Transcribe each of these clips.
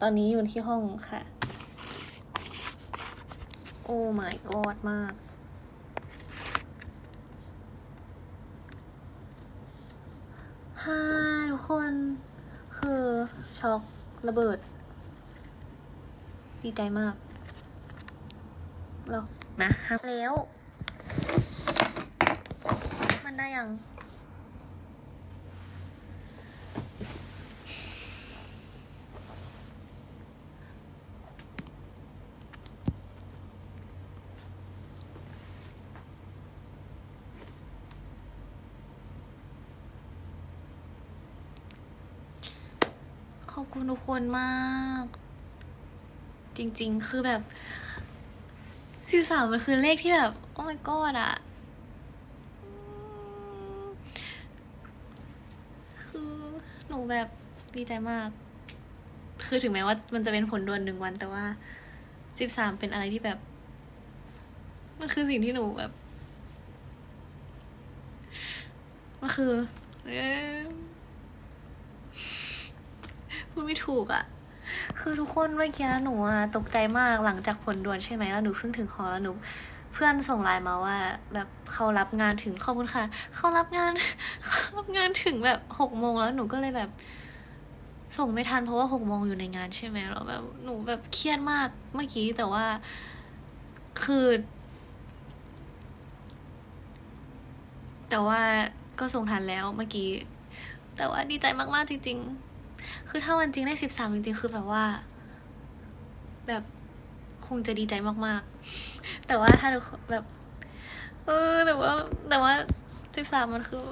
ตอนนี้อยู่ที่ห้องค่ะ โอ้ my god มากฮาทุกคน คือช็อกระเบิด ดีใจมากแล้วนะแล้ว มันได้ยัง คุณทุกคนมาก จริง ๆ คือแบบสิบสามมันคือเลขที่แบบ โอ้ my god อะคือหนูแบบดีใจมาก คือถึงแม้ว่ามันจะเป็นผลด่วนหนึ่งวัน แต่ว่าสิบสามเป็นอะไรที่แบบ มันคือสิ่งที่หนูแบบ มันคือ เอ ดไม่ถูกอะ่ะ คือทุกคนเมื่อกี้หนูตกใจมากหลังจากผลด่วนใช่ไหมแล้วหนูเพิ่งถึงหอแล้วหนูเพื่อนส่งไลน์มาว่า แบบเขารับงานถึงขอบคุณค่ะ เขารับงานเขารับงานถึงแบบหกโมงแล้วหนูก็เลยแบบ ส่งไม่ทันเพราะว่าหกโมงอยู่ในงานใช่ไหมแล้วแบบหนูแบบเครียดมากเมื่อกี้แต่ว่าคือแต่ว่าก็ส่งทันแล้วเมื่อกี้ แต่ว่าดีใจมาก ๆ จริง ๆ คือถ้าวันจริงได้สิบสามจริงๆ คือแบบว่า แบบคงจะดีใจมากๆ แต่ว่าถ้าแบบ เออแต่ว่าแต่ว่าสิบสามมันคือ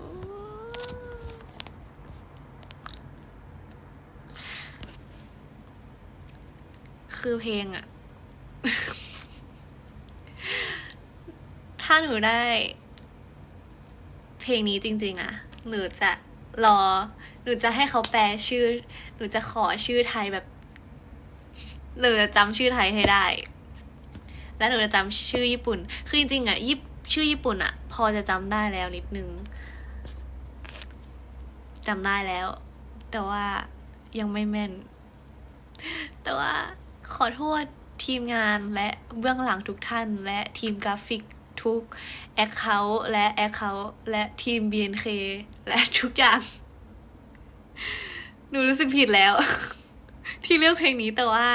คือเพลงอะถ้าหนูได้ เพลงนี้จริง ๆอะหนูจะรอ หนูจะให้เขาแปลชื่อ หนูจะขอชื่อไทยแบบ หนูจะจำชื่อไทยให้ได้ แล้วหนูจะจำชื่อญี่ปุ่น คือจริงๆอะยิปชื่อญี่ปุ่นอะ พอจะจำได้แล้วนิดนึงจำได้แล้ว แต่ว่ายังไม่แม่น แต่ว่าขอโทษทีมงานและเบื้องหลังทุกท่าน และทีมกราฟิกทุกแอคเคาท์และแอคเคาท์และทีม BNK และทุกอย่าง หนูรู้สึกผิดแล้ว ที่เลือกเพลงนี้แต่ว่า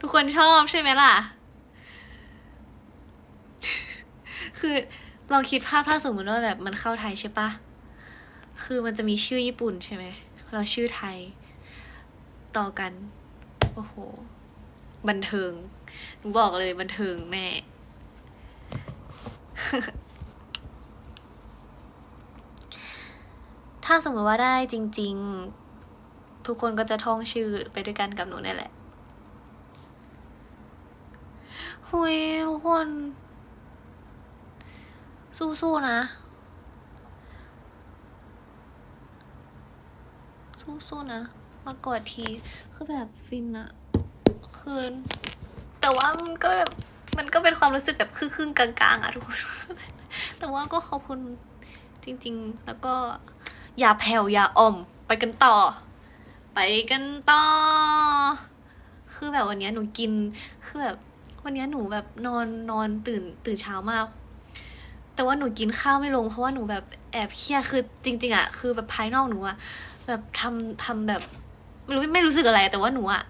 ทุกคนชอบใช่ไหมล่ะ คือลองคิดภาพถ้าสมมติว่าแบบมันเข้าไทยใช่ปะ คือมันจะมีชื่อญี่ปุ่นใช่ไหมเราชื่อไทย ต่อกัน โอ้โห บันเทิง หนูบอกเลยบันเทิงแน่ถ้าสมมติว่าได้จริง ๆ ทุกคนก็จะท่องชื่อไปด้วยกันกับหนูนี่แหละ หุยทุกคน สู้ๆนะ สู้ๆนะ มากอดที คือแบบฟินอะคืนแต่ว่ามันก็แบบมันก็เป็นความรู้สึกแบบครึ่งๆกลางๆอะทุกคน แต่ว่าก็ขอบคุณจริง ๆ แล้วก็อย่าแผ่วอย่าอ่อมไปกันต่อ ไปกันต่อ คือแบบวันนี้หนูกิน คือแบบวันนี้หนูแบบนอนนอนตื่นตื่นเช้ามาก แต่ว่าหนูกินข้าวไม่ลง เพราะว่าหนูแบบแอบเครียด คือจริง ๆอะคือแบบภายนอกหนูอะแบบทำทำแบบไม่รู้ไม่รู้สึกอะไร แต่ว่าหนูอะ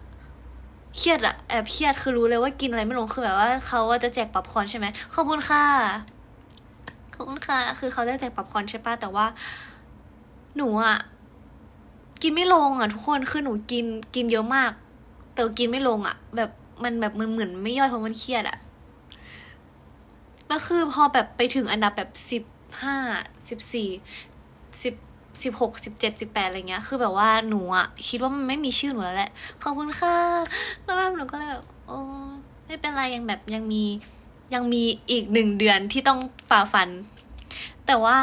เครียดอะแอบเครียด คือรู้เลยว่ากินอะไรไม่ลง คือแบบว่าเขาว่าจะแจกป๊อปคอนใช่ไหมขอบคุณค่ะขอบคุณค่ะ คือเขาจะแจกป๊อปคอนใช่ปะแต่ว่า หนูอะ กินไม่ลงอะทุกคนคือหนูกินกินเยอะมาก แต่กินไม่ลงอะ แบบมันแบบมันเหมือนไม่ย่อยเพราะมันเครียดอะแล้วคือพอแบบไปถึงอันดับแบบสิบห้าสิบสี่สิบสิบหกสิบเจ็ดสิบแปดอะไรเงี้ย คือแบบว่าหนูอะคิดว่ามันไม่มีชื่อหนูแล้วแหละ ขอบคุณค่ะ แล้วแบบหนูก็เลยแบบโอ้ไม่เป็นไรยังแบบยังมียังมีอีกหนึ่งเดือนที่ต้องฝ่าฟัน แต่ว่า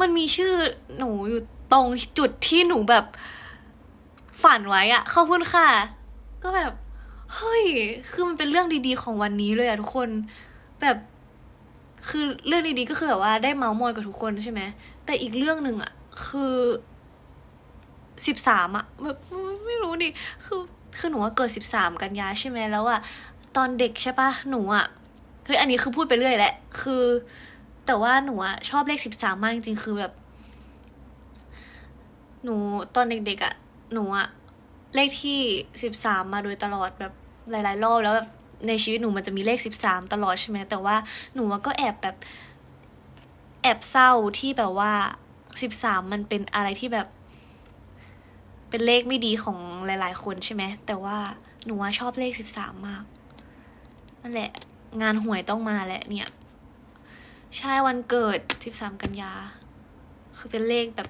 มันมีชื่อหนูอยู่ ตรงจุดที่หนูแบบฝันไว้อะขอบคุณค่ะ ก็แบบ เฮ้ย คือมันเป็นเรื่องดีๆของวันนี้เลยอะทุกคน แบบ คือเรื่องดีๆก็คือแบบว่าได้เมาส์มอยกับทุกคนใช่ไหม แต่อีกเรื่องหนึ่งอะคือสิบสามอะแบบไม่รู้ดิ คือ คือหนูว่าเกิดสิบสามกันยาใช่ไหมแล้วอะตอนเด็กใช่ปะหนูอะเฮ้ยอันนี้คือพูดไปเรื่อยแหละ คือ แต่ว่าหนูอะชอบเลขสิบสามมากจริงๆคือแบบ หนูตอนเด็กๆอะหนูอะเลขที่สิบสามมาโดยตลอดแบบหลาย ๆ รอบแล้วแบบในชีวิตหนูมันจะมีเลขสิบสามตลอดใช่ไหมแต่ว่าหนูก็แอบแบบ แอบเศร้าที่แบบว่าสิบสามมันเป็นอะไรที่แบบ เป็นเลขไม่ดีของหลาย ๆ คนใช่ไหมแต่ว่าหนูว่าชอบเลขสิบสามมาก นั่นแหละ งานหวยต้องมาแหละเนี่ย ใช่วันเกิดสิบสามกันยา คือเป็นเลขแบบ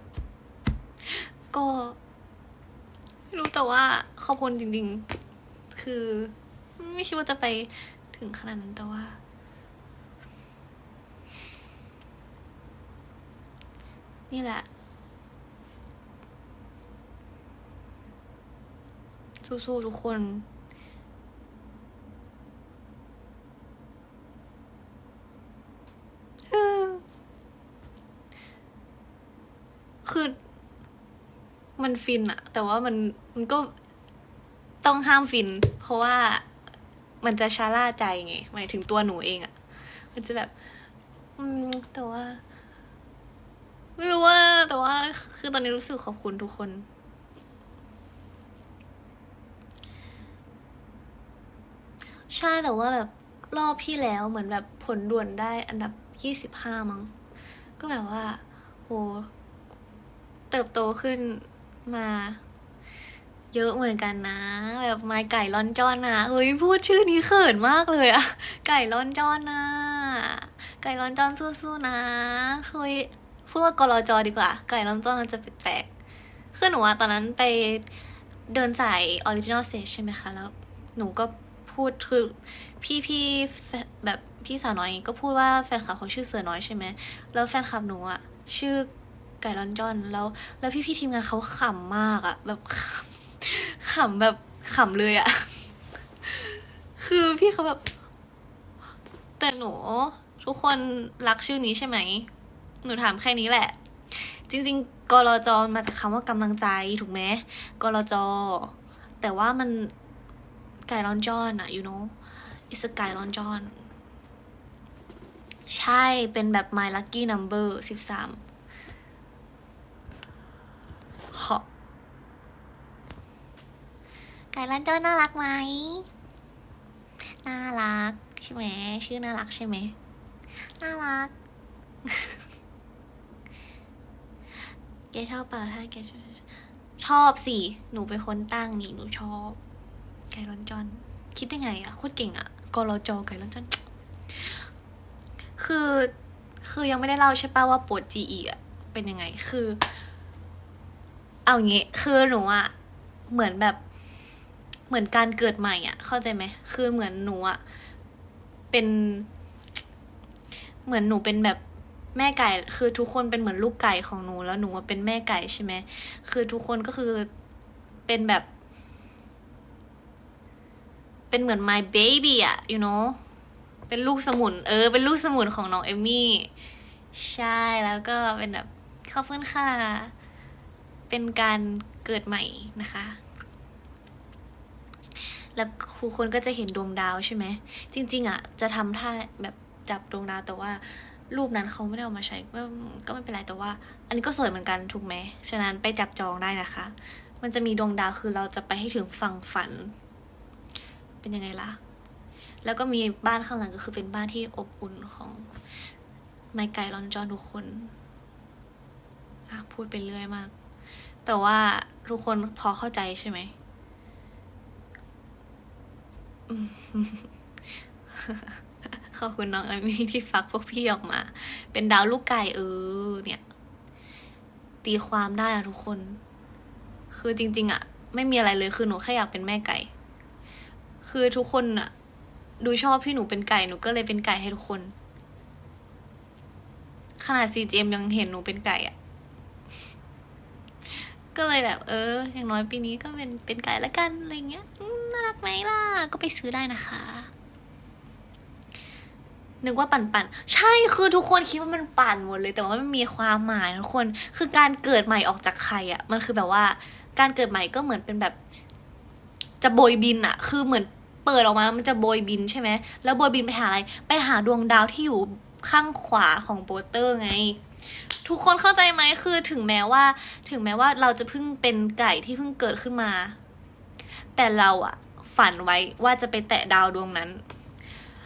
ก็ไม่รู้แต่ว่าขอบคุณจริง ๆ คือ ไม่คิดว่าจะไปถึงขนาดนั้นแต่ว่า นี่แหละ สู้ๆทุกคนคือ มันฟินอะแต่ว่ามันมันก็ต้องห้ามฟิน เพราะว่ามันจะชาล่าใจไงหมายถึงตัวหนูเองอะมันจะแบบ อืม แต่ว่า ไม่รู้ว่า แต่ว่า คือตอนนี้รู้สึกขอบคุณทุกคน ใช่แต่ว่าแบบรอบที่แล้วเหมือนแบบผลด่วนได้อันดับยี่สิบห้ามั้ง ก็แบบว่า โห เติบโตขึ้น มา เยอะเหมือนกันนะ แบบไม้ไก่ล่อนจ้อนนะเฮ้ยพูดชื่อนี้เขินมากเลยอะไก่ล่อนจ้อนนะไก่ล่อนจ้อนสู้ๆนะเฮ้ยพูดว่ากรจอดีกว่า ไก่ล่อนจ้อนมันจะแปลกๆคือหนูอะตอนนั้นไปเดินสายออริจินอลเตจใช่ไหมคะแล้ว หนูก็พูดคือพี่พี่แฟแบบพี่สาวน้อยก็พูดว่าแฟนคลับเขาชื่อเสือน้อยใช่ไหมแล้วแฟนคลับหนูอะชื่อ ไก่ลอนจอนแล้ว แล้วพี่พี่ทีมงานเขาขำมากอะแบบขำแบบขำเลยอะคือพี่เขาแบบ แต่หนู ทุกคนรักชื่อนี้ใช่ไหม หนูถามแค่นี้แหละ จริง ๆกรจมาจากคำว่ากำลังใจถูกไหมกรจ แต่ว่ามันไก่ลอนจอนอะ you know it's a ไก่ลอนจอน ใช่เป็นแบบ my lucky number สิบสาม เหาะไก่ลันจอนน่ารักไหม น่ารักใช่ไหม ชื่อน่ารักใช่ไหม น่ารักแกชอบเปล่าถ้าแกชอบชอบสิ หนูเป็นคนตั้งนี่ หนูชอบ ไก่ลอนจอน คิดได้ไงอะโคตรเก่งอะกรจไก่ลอนจอน คือ คือยังไม่ได้เล่าใช่ป่ะว่าปวด GE อะเป็นยังไง คือ เอางี้คือหนูอะเหมือนแบบเหมือนการเกิดใหม่อะเข้าใจไหมคือเหมือนหนูอะเป็น เหมือนหนูเป็นแบบแม่ไก่ คือทุกคนเป็นเหมือนลูกไก่ของหนูแล้วหนูเป็นแม่ไก่ใช่ไหมคือทุกคนก็คือเป็นแบบ เป็นเหมือน my baby อะ you know เป็นลูกสมุน เออ เป็นลูกสมุนของน้องเอมี่ ใช่แล้วก็เป็นแบบขอบคุณค่ะ เป็นการเกิดใหม่นะคะ แล้วครูคนก็จะเห็นดวงดาวใช่ไหม จริง ๆอะจะทำท่าแบบจับดวงดาวแต่ว่ารูปนั้นเขาไม่ได้เอามาใช้ก็ไม่เป็นไรแต่ว่า อันนี้ก็สวยเหมือนกันถูกไหม ฉะนั้นไปจับจองได้นะคะ มันจะมีดวงดาวคือเราจะไปให้ถึงฝั่งฝัน เป็นยังไงล่ะ แล้วก็มีบ้านข้างหลังก็คือเป็นบ้านที่อบอุ่นของไมไก่ลอนจอนทุกคนอะพูดไปเรื่อยมาก แต่ว่าทุกคนพอเข้าใจใช่ไหม ขอบคุณน้องเอมี่ที่ฟักพวกพี่ออกมา เป็นดาวลูกไก่เออ เนี่ย ตีความได้นะทุกคน คือจริง ๆอะไม่มีอะไรเลยคือหนูแค่อยากเป็นแม่ไก่ คือทุกคนอะดูชอบพี่หนูเป็นไก่หนูก็เลยเป็นไก่ให้ทุกคน ขนาด CGM ยังเห็นหนูเป็นไก่อะ ก็เลยแบบ เออ อย่างน้อยปีนี้ก็เป็นเป็นไก่ละกันอะไรเงี้ยน่ารักไหมล่ะ ก็ไปซื้อได้นะคะนึกว่าปั่นปั่นใช่คือทุกคนคิดว่ามันปั่นหมดเลย แต่ว่ามันมีความหมายทุกคนคือการเกิดใหม่ออกจากใครอะ่ะ มันคือแบบว่า การเกิดใหม่ก็เหมือนเป็นแบบ จะโบยบินอะคือเหมือนเปิดออกมาแล้วมันจะโบยบินใช่ไหมแล้วโบยบินไปหาอะไร ไปหาดวงดาวที่อยู่ข้างขวาของโปสเตอร์ไง ทุกคนเข้าใจไหมคือถึงแม้ว่า ถึงแม้ว่าเราจะเพิ่งเป็นไก่ที่เพิ่งเกิดขึ้นมา แต่เราอะฝันไว้ว่าจะไปแตะดาวดวงนั้น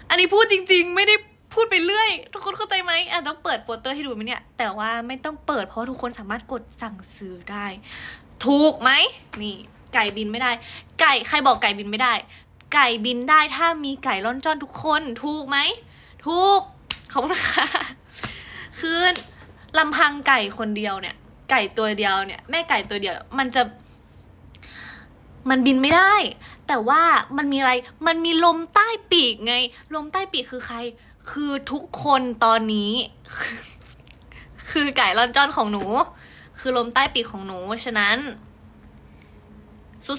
อันนี้พูดจริง ๆ ไม่ได้พูดไปเรื่อย ทุกคนเข้าใจไหมอะต้องเปิดโปสเตอร์ให้ดูไหมเนี่ย แต่ว่าไม่ต้องเปิดเพราะทุกคนสามารถกดสั่งซื้อได้ ถูกไหมนี่ ไก่บินไม่ได้ ไก่ใครบอกไก่บินไม่ได้ ไก่บินได้ถ้ามีไก่ล่อนจ้อนทุกคน ถูกไหม ถูกขอบคุณค่ะคือ ลำพังไก่คนเดียวเนี่ย ไก่ตัวเดียวเนี่ยแม่ไก่ตัวเดียว มันจะ มันบินไม่ได้ แต่ว่ามันมีอะไรมันมีลมใต้ปีกไง ลมใต้ปีกคือใคร คือทุกคนตอนนี้ คือไก่ลอนจอนของหนู คือลมใต้ปีกของหนู ฉะนั้น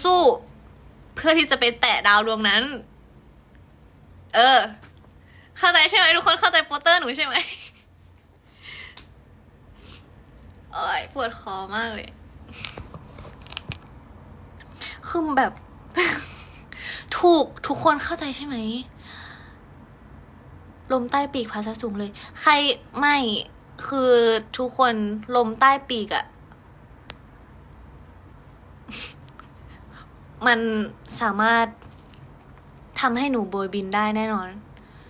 สู้ๆเพื่อที่จะไปแตะดาวดวงนั้น เออ เข้าใจใช่ไหมทุกคนเข้าใจโปสเตอร์หนูใช่ไหม โอ้ยปวดคอมากเลย คือแบบ ถูกทุกคนเข้าใจใช่ไหม ลมใต้ปีกภาษาสูงเลย ใครไม่คือทุกคนลมใต้ปีกอะมันสามารถทำให้หนูโบยบินได้แน่นอน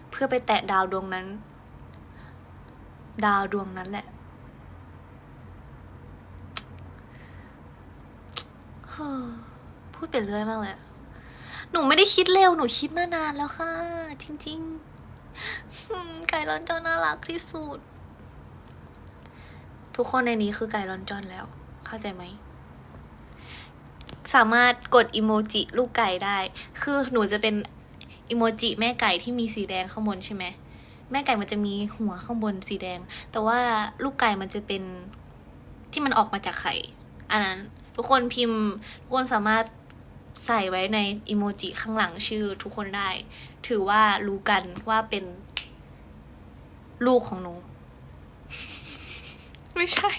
เพื่อไปแตะดาวดวงนั้น ดาวดวงนั้นแหละ เฮ้ อพูดไปเรื่อยมากเลยหนูไม่ได้คิดเร็ว หนูคิดมานานแล้วค่ะ จริงๆไก่ร้อนจอนน่ารักที่สุด ทุกคนในนี้คือไก่ร้อนจอนแล้ว เข้าใจไหม สามารถกดอิโมจิลูกไก่ได้ คือหนูจะเป็นอิโมจิแม่ไก่ที่มีสีแดงข้างบนใช่ไหม แม่ไก่มันจะมีหัวข้างบนสีแดง แต่ว่าลูกไก่มันจะเป็นที่มันออกมาจากไข่ อันนั้น ทุกคนพิมพ์ ทุกคนสามารถใส่ไว้ในอิโมจิข้างหลังชื่อทุกคนได้ ถือว่ารู้กันว่าเป็นลูกของหนู ไม่ใช่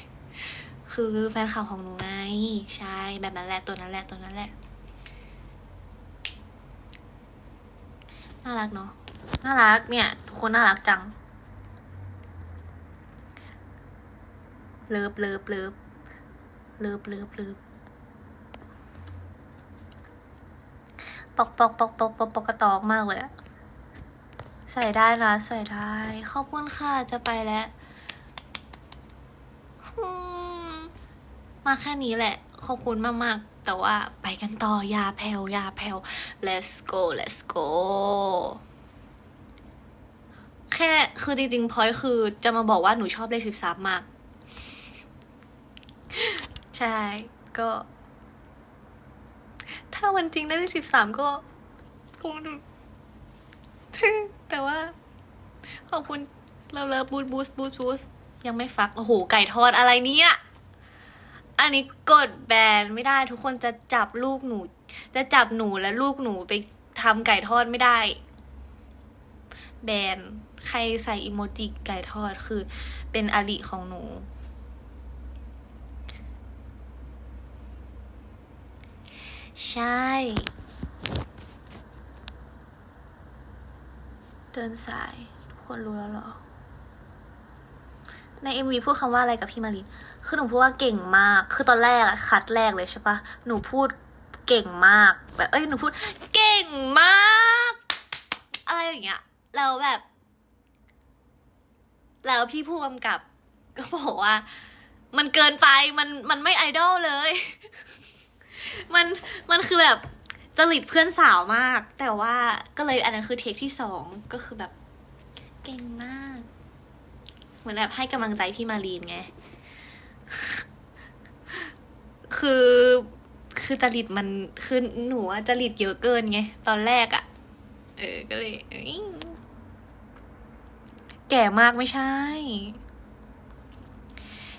คือแฟนคลับของหนูไงใช่แบบนั้นแหละตัวนั้นแหละตัวนั้นแหละ น่ารักเนาะน่ารักเนี่ย ทุกคนน่ารักจัง เลิฟเลิฟเลิฟเลิฟเลิฟเลิฟ ปอกปอกปอกปอกปอกปอกกระตอกมากเลยอะใส่ได้นะ ใส่ได้ ขอบคุณค่ะ จะไปแล้ว มาแค่นี้แหละ ขอบคุณมาก ๆ แต่ว่าไปกันต่อยาแผ่วยาแผ่ว let's go let's go แค่คือจริงๆพอยคือจะมาบอกว่าหนูชอบเลขสิบสามมาก ใช่ ก็ ถ้าวันจริงได้เลขสิบสามก็คงดูแต่ว่า ขอบคุณเลิฟเลิฟบูสบูสบูสบูสยังไม่ฟัก โอ้โห ไก่ทอดอะไรเนี่ย อันนี้กดแบนไม่ได้ทุกคนจะจับลูกหนู จะจับหนูและลูกหนูไปทำไก่ทอดไม่ได้ แบน ใครใส่อิโมจิไก่ทอดคือเป็นอริของหนู ใช่ เดินสาย ทุกคนรู้แล้วหรอ ใน MV พูดคำว่าอะไรกับพี่มารินคือหนูพูดว่าเก่งมาก คือตอนแรกอะคัดแรกเลยใช่ปะหนูพูดเก่งมาก แบบ เอ้ย หนูพูด เก่งมาก อะไรอย่างเงี้ย แล้วแบบ แล้วพี่ผู้กำกับ ก็บอกว่า มันเกินไป มัน มันไม่ไอดอลเลย มันมันคือแบบจริตเพื่อนสาวมาก แต่ว่าก็เลยอันนั้นคือเทคที่สองก็คือแบบ เก่งมาก เหมือนแบบให้กำลังใจพี่มารีนไง คือคือจริตมันคือหนูจริตเยอะเกินไง ตอนแรกอะเออก็เลยแก่มากไม่ใช่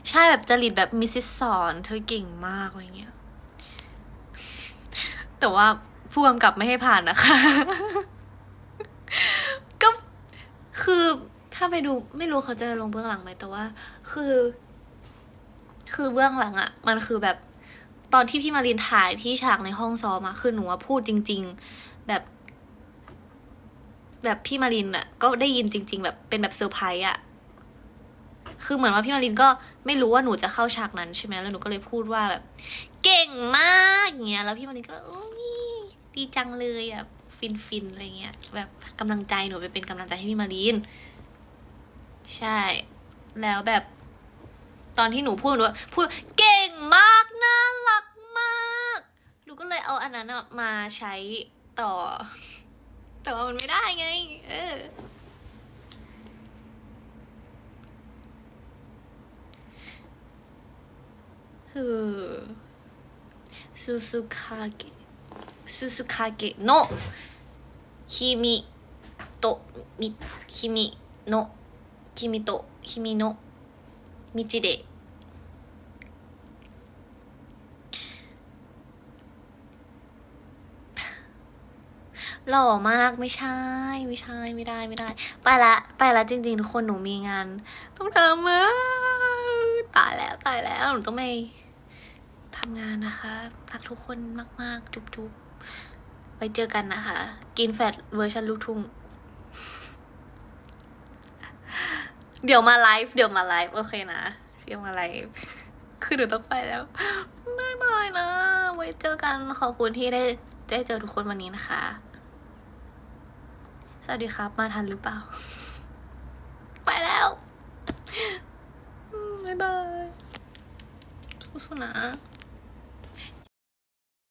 ใช่แบบจริตแบบมิสซิสสอน เธอเก่งมากอะไรเงี้ย แต่ว่าผู้กำกับไม่ให้ผ่านนะคะ ก็คือถ้าไปดูไม่รู้เขาจะลงเบื้องหลังไหมแต่ว่า คือ คือเบื้องหลังอะมันคือแบบตอนที่พี่มารินถ่ายที่ฉากในห้องซ้อมอะคือหนูพูดจริง ๆ แบบ แบบพี่มารินอะก็ได้ยินจริง ๆ แบบเป็นแบบเซอร์ไพรส์อะคือเหมือนว่าพี่มารินก็ไม่รู้ว่าหนูจะเข้าฉากนั้นใช่ไหมแล้วหนูก็เลยพูดว่าแบบ งมากอย่างเงี้ยแล้วพี่มารินก็โอ้ยดีจังเลยอะฟินฟินๆอะไรเงี้ยแบบกำลังใจหนูไปเป็นกำลังใจให้พี่มารินใช่ แล้วแบบตอนที่หนูพูดหนูพูดเก่งมากน่ารักมากหนูก็เลยเอาอันนั้นมาใช้ต่อ แต่ว่ามันไม่ได้ไง เออคือ ซูซูคาเกะซูซูคาเกะโนะคิมิโตะมิคิมิโนะคิมิโตะคิมิโนะมิจิเดะหล่อมากไม่ใช่ ไม่ใช่ไม่ได้ไม่ได้ ไปละไปละจริงๆทุกคนหนูมีงาน ต้องทำมาตายแล้วตายแล้วหนูต้องไป ทำงานนะคะรักทุกคนมาก ๆ จุ๊บๆไว้เจอกันนะคะ กินแฟดเวอร์ชันลูกทุ่ง เดี๋ยวมาไลฟ์เดี๋ยวมาไลฟ์โอเคนะเดี๋ยวมาไลฟ์คือหนูต้องไปแล้วบายบายนะ ไว้เจอกันขอบคุณที่ได้ได้เจอทุกคนวันนี้นะคะ สวัสดีครับ มาทันหรือเปล่า ไปแล้วบ๊ายบายสู้ๆนะ